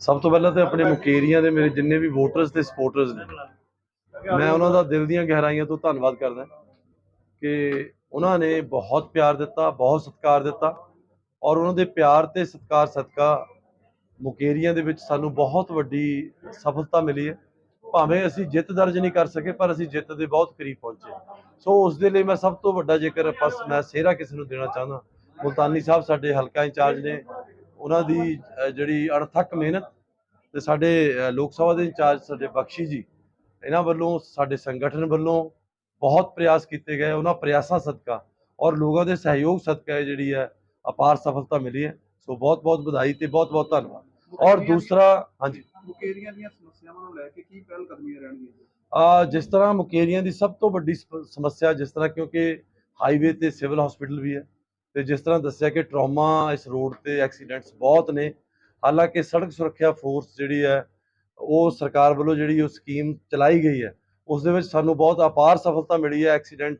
ਸਭ ਤੋਂ ਪਹਿਲਾਂ ਤੇ ਆਪਣੇ ਮੁਕੇਰੀਆਂ ਦੇ ਮੇਰੇ ਜਿੰਨੇ ਵੀ ਵੋਟਰਸ ਤੇ ਸਪੋਰਟਰਸ ਨੇ, ਮੈਂ ਉਹਨਾਂ ਦਾ ਦਿਲ ਦੀਆਂ ਗਹਿਰਾਈਆਂ ਤੋਂ ਧੰਨਵਾਦ ਕਰਦਾ ਕਿ ਉਹਨਾਂ ਨੇ ਬਹੁਤ ਪਿਆਰ ਦਿੱਤਾ, ਬਹੁਤ ਸਤਿਕਾਰ ਦਿੱਤਾ ਔਰ ਉਹਨਾਂ ਦੇ ਪਿਆਰ ਤੇ ਸਤਿਕਾਰ ਸਦਕਾ ਮੁਕੇਰੀਆਂ ਦੇ ਵਿੱਚ ਸਾਨੂੰ ਬਹੁਤ ਵੱਡੀ ਸਫਲਤਾ ਮਿਲੀ ਹੈ। ਭਾਵੇਂ ਅਸੀਂ ਜਿੱਤ ਦਰਜ ਨਹੀਂ ਕਰ ਸਕੇ ਪਰ ਅਸੀਂ ਜਿੱਤ ਦੇ ਬਹੁਤ ਕਰੀਬ ਪਹੁੰਚੇ। ਸੋ ਉਸ ਦੇ ਲਈ ਮੈਂ ਸਭ ਤੋਂ ਵੱਡਾ ਜੇਕਰ ਬਸ ਮੈਂ ਸਿਹਰਾ ਕਿਸੇ ਨੂੰ ਦੇਣਾ ਚਾਹੁੰਦਾ ਮੁਲਤਾਨੀ ਸਾਹਿਬ ਸਾਡੇ ਹਲਕਾ ਇੰਚਾਰਜ ਨੇ ਉਹਨਾਂ ਦੀ ਜਿਹੜੀ ਅਣਥੱਕ ਮਿਹਨਤ ਤੇ ਸਾਡੇ ਲੋਕ ਸਭਾ ਦੇ ਇੰਚਾਰਜ ਸਾਡੇ ਬਖਸ਼ੀ ਜੀ ਇਹਨਾਂ ਵੱਲੋਂ ਸਾਡੇ ਸੰਗਠਨ ਵੱਲੋਂ ਬਹੁਤ ਪ੍ਰਯਾਸ ਕੀਤੇ ਗਏ ਉਹਨਾਂ ਪ੍ਰਯਾਸਾਂ ਸਦਕਾ ਔਰ ਲੋਕਾਂ ਦੇ ਸਹਿਯੋਗ ਸਦਕਾ ਜਿਹੜੀ ਹੈ ਅਪਾਰ ਸਫਲਤਾ ਮਿਲੀ ਹੈ। ਸੋ ਬਹੁਤ ਬਹੁਤ ਵਧਾਈ ਤੇ ਬਹੁਤ ਬਹੁਤ ਧੰਨਵਾਦ। ਔਰ ਦੂਸਰਾ ਹਾਂਜੀ। ਮੁਕੇਰੀਆਂ ਦੀਆਂ ਸਮੱਸਿਆਵਾਂ ਨੂੰ ਲੈ ਕੇ ਕੀ ਪਹਿਲ ਕਦਮੀਆਂ ਰਹਿਣਗੀਆਂ? ਆ, ਜਿਸ ਤਰ੍ਹਾਂ ਮੁਕੇਰੀਆਂ ਦੀ ਸਭ ਤੋਂ ਵੱਡੀ ਸਮੱਸਿਆ ਜਿਸ ਤਰ੍ਹਾਂ ਕਿਉਂਕਿ ਹਾਈਵੇ ਤੇ ਸਿਵਲ ਹਸਪੀਟਲ ਵੀ ਹੈ ਤੇ ਜਿਸ ਤਰ੍ਹਾਂ ਦੱਸਿਆ ਕਿ ਟਰਾਮਾ ਇਸ ਰੋਡ ਤੇ ਐਕਸੀਡੈਂਟਸ ਬਹੁਤ ਨੇ, ਹਾਲਾਂਕਿ ਸੜਕ ਸੁਰੱਖਿਆ ਫੋਰਸ ਜਿਹੜੀ ਹੈ, ਉਹ ਸਰਕਾਰ ਵੱਲੋਂ ਜਿਹੜੀ ਉਹ ਸਕੀਮ ਚਲਾਈ ਗਈ ਹੈ, ਉਸ ਦੇ ਵਿੱਚ ਸਾਨੂੰ ਬਹੁਤ ਅਪਾਰ ਸਫਲਤਾ ਮਿਲੀ ਹੈ, ਐਕਸੀਡੈਂਟ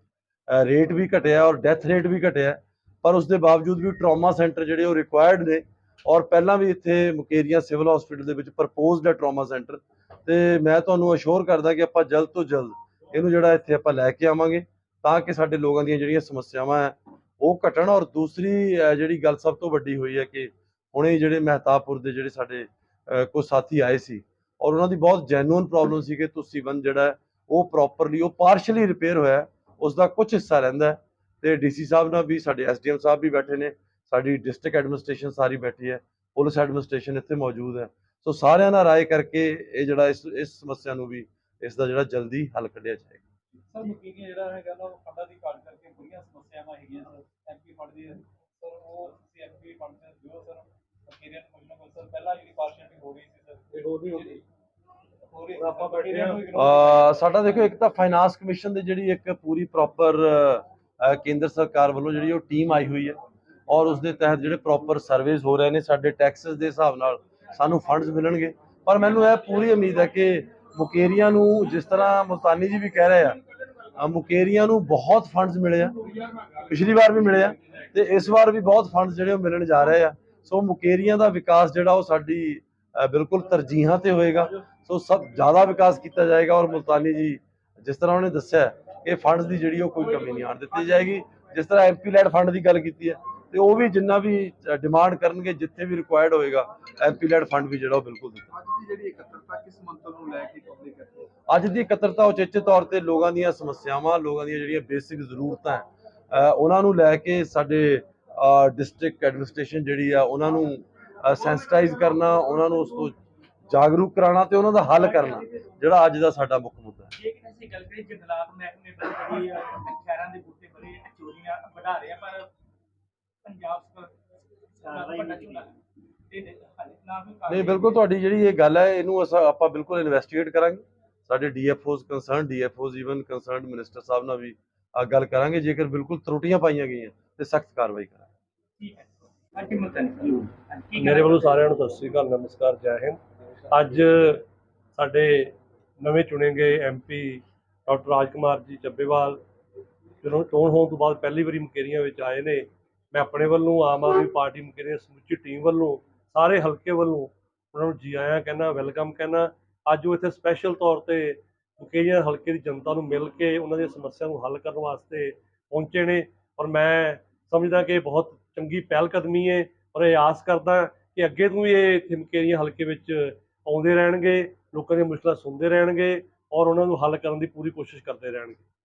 ਰੇਟ ਵੀ ਘਟਿਆ ਔਰ ਡੈਥ ਰੇਟ ਵੀ ਘਟਿਆ, ਪਰ ਉਸ ਦੇ ਬਾਵਜੂਦ ਵੀ ਟਰਾਮਾ ਸੈਂਟਰ ਜਿਹੜੇ ਉਹ ਰਿਕੁਆਇਰਡ ਨੇ ਔਰ ਪਹਿਲਾਂ ਵੀ ਇੱਥੇ ਮੁਕੇਰੀਆਂ ਸਿਵਲ ਹਸਪੀਟਲ ਦੇ ਵਿੱਚ ਪ੍ਰਪੋਜ਼ਡ ਹੈ ਟਰਾਮਾ ਸੈਂਟਰ। ਤੇ ਮੈਂ ਤੁਹਾਨੂੰ ਅਸ਼ੋਰ ਕਰਦਾ ਕਿ ਆਪਾਂ ਜਲਦ ਤੋਂ ਜਲਦ ਇਹਨੂੰ ਜਿਹੜਾ ਇੱਥੇ ਆਪਾਂ ਲੈ ਕੇ ਆਵਾਂਗੇ ਤਾਂ ਕਿ ਸਾਡੇ ਲੋਕਾਂ ਦੀਆਂ ਜਿਹੜੀਆਂ ਸਮੱਸਿਆਵਾਂ ਹੈ ਉਹ ਘਟਣ। ਔਰ ਦੂਸਰੀ ਜਿਹੜੀ ਗੱਲ ਸਭ ਤੋਂ ਵੱਡੀ ਹੋਈ ਹੈ ਕਿ ਹੁਣੇ ਜਿਹੜੇ ਮਹਿਤਾਬਪੁਰ ਦੇ ਜਿਹੜੇ ਸਾਡੇ ਅਹ, ਸਾਥੀ ਆਏ ਸੀ ਔਰ ਉਹਨਾਂ ਦੀ ਬਹੁਤ ਜੈਨੂਇਨ ਪ੍ਰੋਬਲਮ ਸੀ ਕਿ ਤੁਸੀਵਨ ਜਿਹੜਾ ਉਹ ਪ੍ਰੋਪਰਲੀ ਉਹ ਪਾਰਸ਼ਲੀ ਰਿਪੇਅਰ ਹੋਇਆ ਹੈ, ਉਸ ਦਾ ਕੁਝ ਹਿੱਸਾ ਰਹਿੰਦਾ ਹੈ। ਤੇ ਡੀਸੀ ਸਾਹਿਬ ਨਾਲ ਵੀ ਸਾਡੇ ਐਸਡੀਐਮ ਸਾਹਿਬ ਵੀ ਬੈਠੇ ਨੇ। ਸਾਡੀ ਡਿਸਟ੍ਰਿਕਟ ਐਡਮਿਨਿਸਟ੍ਰੇਸ਼ਨ ਸਾਰੀ ਬੈਠੀ ਹੈ ਪੁਲਿਸ ਐਡਮਿਨਿਸਟ੍ਰੇਸ਼ਨ ਇੱਥੇ ਮੌਜੂਦ ਹੈ। ਸੋ ਸਾਰਿਆਂ ਨਾਲ ਰਾਏ ਕਰਕੇ ਇਹ ਜਿਹੜਾ ਇਸ ਇਸ ਸਮੱਸਿਆ ਨੂੰ ਵੀ ਇਸ ਦਾ ਜਿਹੜਾ ਜਲਦੀ ਹੱਲ ਕੱਢਿਆ ਜਾਏਗਾ। ਸਰ ਮੁਕੇਰੀਆਂ ਜਿਹੜਾ ਹੈਗਾ ਨਾ ਉਹ ਫੰਡਾਂ ਦੀ ਘਾਟ ਕਰਕੇ ਬੜੀਆਂ ਸਮੱਸਿਆਵਾਂ ਹੈਗੀਆਂ ਸਰ ਐਮਪੀ ਫੰਡ ਦੀ ਸਰ ਉਹ ਤੁਸੀਂ ਐਮਪੀ ਫੰਡ ਦੇ ਦਿਓ ਸਰ। ਮੁਕੇਰੀਆਂ ਨੂੰ ਕੁਝ ਨਾ ਕੁਝ ਸਰ ਪਹਿਲਾਂ ਜਿਹੜੀ ਪਾਰਸ਼ਲਿਟੀ ਹੋ ਗਈ ਸੀ ਸਰ। ਇਹ ਹੋ ਰਹੀ ਹੋ ਰਹੀ ਹੋ ਰਹੀ ਆਪਾਂ ਬੈਠੇ ਅਹ ਸਾਡਾ ਦੇਖੋ ਇੱਕ ਤਾਂ ਫਾਈਨਾਂਸ ਕਮਿਸ਼ਨ ਦੀ ਜਿਹੜੀ ਇੱਕ ਪੂਰੀ ਪ੍ਰੋਪਰ ਕੇਂਦਰ ਸਰਕਾਰ ਵੱਲੋਂ ਜਿਹੜੀ ਉਹ ਟੀਮ ਆਈ ਹੋਈ ਹੈ। ਔਰ ਉਸ ਦੇ ਤਹਿਤ ਜਿਹੜੇ ਪ੍ਰੋਪਰ ਸਰਵੇਸ ਹੋ ਰਹੇ ਨੇ ਸਾਡੇ ਟੈਕਸਸ ਦੇ ਹਿਸਾਬ ਨਾਲ ਸਾਨੂੰ ਫੰਡਸ ਮਿਲਣਗੇ। ਪਰ ਮੈਨੂੰ ਇਹ ਪੂਰੀ ਉਮੀਦ ਹੈ ਕਿ ਮੁਕੇਰੀਆਂ ਨੂੰ ਜਿਸ ਤਰ੍ਹਾਂ ਮੁਲਤਾਨੀ ਜੀ ਵੀ ਕਹਿ ਰਹੇ ਆ ਮੁਕੇਰੀਆਂ ਨੂੰ ਬਹੁਤ ਫੰਡਸ ਮਿਲੇ ਆ। ਪਿਛਲੀ ਵਾਰ ਵੀ ਮਿਲੇ ਆ ਤੇ ਇਸ ਵਾਰ ਵੀ ਬਹੁਤ ਫੰਡਸ ਜਿਹੜੇ ਉਹ ਮਿਲਣ ਜਾ ਰਹੇ ਆ। ਸੋ ਮੁਕੇਰੀਆਂ ਦਾ ਵਿਕਾਸ ਜਿਹੜਾ ਉਹ ਸਾਡੀ ਬਿਲਕੁਲ ਤਰਜੀਹਾਂ ਤੇ ਹੋਏਗਾ। ਸੋ ਸਭ ਜ਼ਿਆਦਾ ਵਿਕਾਸ ਕੀਤਾ ਜਾਏਗਾ ਔਰ ਮੁਲਤਾਨੀ ਜੀ ਜਿਸ ਤਰ੍ਹਾਂ ਉਹਨੇ ਦੱਸਿਆ ਕਿ ਫੰਡਸ ਦੀ ਜਿਹੜੀ ਉਹ ਕੋਈ ਕਮੀ ਨਹੀਂ ਆਣ ਦਿੱਤੀ ਜਾਏਗੀ। ਜਿਸ ਤਰ੍ਹਾਂ ਐਮਪੀ ਲੈਡ ਫੰਡ ਦੀ ਗੱਲ ਕੀਤੀ ਹੈ ਤੇ ਉਹ ਵੀ ਜਿੰਨਾ ਵੀ ਡਿਮਾਂਡ ਕਰਨਗੇ ਜਿੱਥੇ ਵੀ ਰਿਕੁਆਇਰਡ ਹੋਏਗਾ ਐਮਪੀ ਲੈਡ ਫੰਡ ਵੀ ਜਿਹੜਾ ਉਹ ਬਿਲਕੁਲ ਦਿੱਤਾ। ਅੱਜ ਦੀ ਜਿਹੜੀ ਇਕੱਤਰਤਾ ਕਿਸ ਮੰਤਵ ਨੂੰ ਲੈ ਕੇ ਪਬਲਿਕ ਅੱਜ ਦੀ ਇਕੱਤਰਤਾ ਉਚੇਚੇ ਤੌਰ ਤੇ ਲੋਕਾਂ ਦੀਆਂ ਸਮੱਸਿਆਵਾਂ ਲੋਕਾਂ ਦੀਆਂ ਜਿਹੜੀਆਂ ਬੇਸਿਕ ਜ਼ਰੂਰਤਾਂ ਉਹਨਾਂ ਨੂੰ ਲੈ ਕੇ ਸਾਡੇ ਡਿਸਟ੍ਰਿਕਟ ਐਡਮਿਨਿਸਟ੍ਰੇਸ਼ਨ ਜਿਹੜੀ ਆ ਉਹਨਾਂ ਨੂੰ ਸੈਂਸਿਟਾਈਜ਼ ਕਰਨਾ ਉਹਨਾਂ ਨੂੰ ਉਸ ਤੋਂ ਜਾਗਰੂਕ ਕਰਾਉਣਾ ਤੇ ਉਹਨਾਂ ਦਾ ਹੱਲ ਕਰਨਾ ਜਿਹੜਾ ਅੱਜ ਦਾ ਸਾਡਾ ਮੁੱਖ ਮੁੱਦਾ ਹੈ। ਇਹ ਕਿ ਅਸੀਂ ਗੱਲ ਕਰੀ ਜੰਗਲਾਤ ਮਹਿਕਮੇ ਬੜੀ ਸ਼ਹਿਰਾਂ ਦੇ ਬੂਟੇ ਬੜੇ ਚੋਰੀਆਂ ਵਧਾ ਰਹੇ ਆ ਪਰ ਪੰਜਾਬ ਸਰਕਾਰ ਵੱਡਾ ਝੋਲਾ ਦੇ ਦੇ ਹਾਲੇ ਨਾ ਕੋਈ ਕਾਰਵਾਈ ਨਹੀਂ ਬਿਲਕੁਲ ਤੁਹਾਡੀ ਜਿਹੜੀ ਇਹ ਗੱਲ ਹੈ ਇਹਨੂੰ ਅਸਾਂ ਆਪਾਂ ਬਿਲਕੁਲ ਇਨਵੈਸਟੀਗੇਟ ਕਰਾਂਗੇ। ਸਾਡੇ DFOs concern DFOs even concerned minister ਸਾਹਿਬ ਨਾਲ ਵੀ ਆਹ ਗੱਲ ਕਰਾਂਗੇ। ਜੇਕਰ ਬਿਲਕੁਲ ਤਰੁੱਟੀਆਂ ਪਾਈਆਂ ਗਈਆਂ ਤੇ ਸਖਤ ਕਾਰਵਾਈ ਕਰਾਂਗੇ। ਠੀਕ ਹੈ। ਅੱਜ ਮੁਲਤਾਨੀ ਮੇਰੇ ਵੱਲੋਂ ਸਾਰਿਆਂ ਨੂੰ ਸਤਿ ਸ੍ਰੀ ਅਕਾਲ ਨਮਸਕਾਰ ਜੈ ਹਿੰਦ। ਅੱਜ ਸਾਡੇ ਨਵੇਂ ਚੁਣੇ ਗਏ ਐਮਪੀ ਡਾਕਟਰ ਰਾਜਕੁਮਾਰ ਜੀ ਚੱਬੇਵਾਲ ਜਦੋਂ ਚੋਣ ਹੋਣ ਤੋਂ ਬਾਅਦ ਪਹਿਲੀ ਵਾਰੀ ਮੁਕੇਰੀਆਂ ਵਿੱਚ ਆਏ ਨੇ। ਮੈਂ ਆਪਣੇ ਵੱਲੋਂ ਆਮ ਆਦਮੀ ਪਾਰਟੀ ਮੁਕੇਰੀਆਂ ਸਮੁੱਚੀ ਟੀਮ ਵੱਲੋਂ, ਸਾਰੇ ਹਲਕੇ ਵੱਲੋਂ ਉਹਨਾਂ ਨੂੰ ਜੀ ਆਇਆਂ ਕਹਿਣਾ, ਵੈਲਕਮ ਕਹਿਣਾ। ਅੱਜ ਉਹ ਇੱਥੇ ਸਪੈਸ਼ਲ ਤੌਰ ਤੇ ਮੁਕੇਰੀਆਂ ਹਲਕੇ ਦੀ ਜਨਤਾ ਨੂੰ ਮਿਲ ਕੇ ਉਹਨਾਂ ਦੀਆਂ ਸਮੱਸਿਆ ਨੂੰ ਹੱਲ ਕਰਨ ਵਾਸਤੇ ਪਹੁੰਚੇ ਨੇ ਔਰ ਮੈਂ ਸਮਝਦਾ ਕਿ ਇਹ ਬਹੁਤ ਚੰਗੀ ਪਹਿਲ ਕਦਮੀ ਹੈ ਔਰ ਇਹ ਆਸ ਕਰਦਾ ਕਿ ਅੱਗੇ ਤੋਂ ਵੀ ਇਹ ਇੱਥੇ ਮੁਕੇਰੀਆਂ ਹਲਕੇ ਵਿੱਚ ਆਉਂਦੇ ਰਹਿਣਗੇ, ਲੋਕਾਂ ਦੀਆਂ ਮੁਸ਼ਕਲਾਂ ਸੁਣਦੇ ਰਹਿਣਗੇ ਔਰ ਉਹਨਾਂ ਨੂੰ ਹੱਲ ਕਰਨ ਦੀ ਪੂਰੀ ਕੋਸ਼ਿਸ਼ ਕਰਦੇ ਰਹਿਣਗੇ।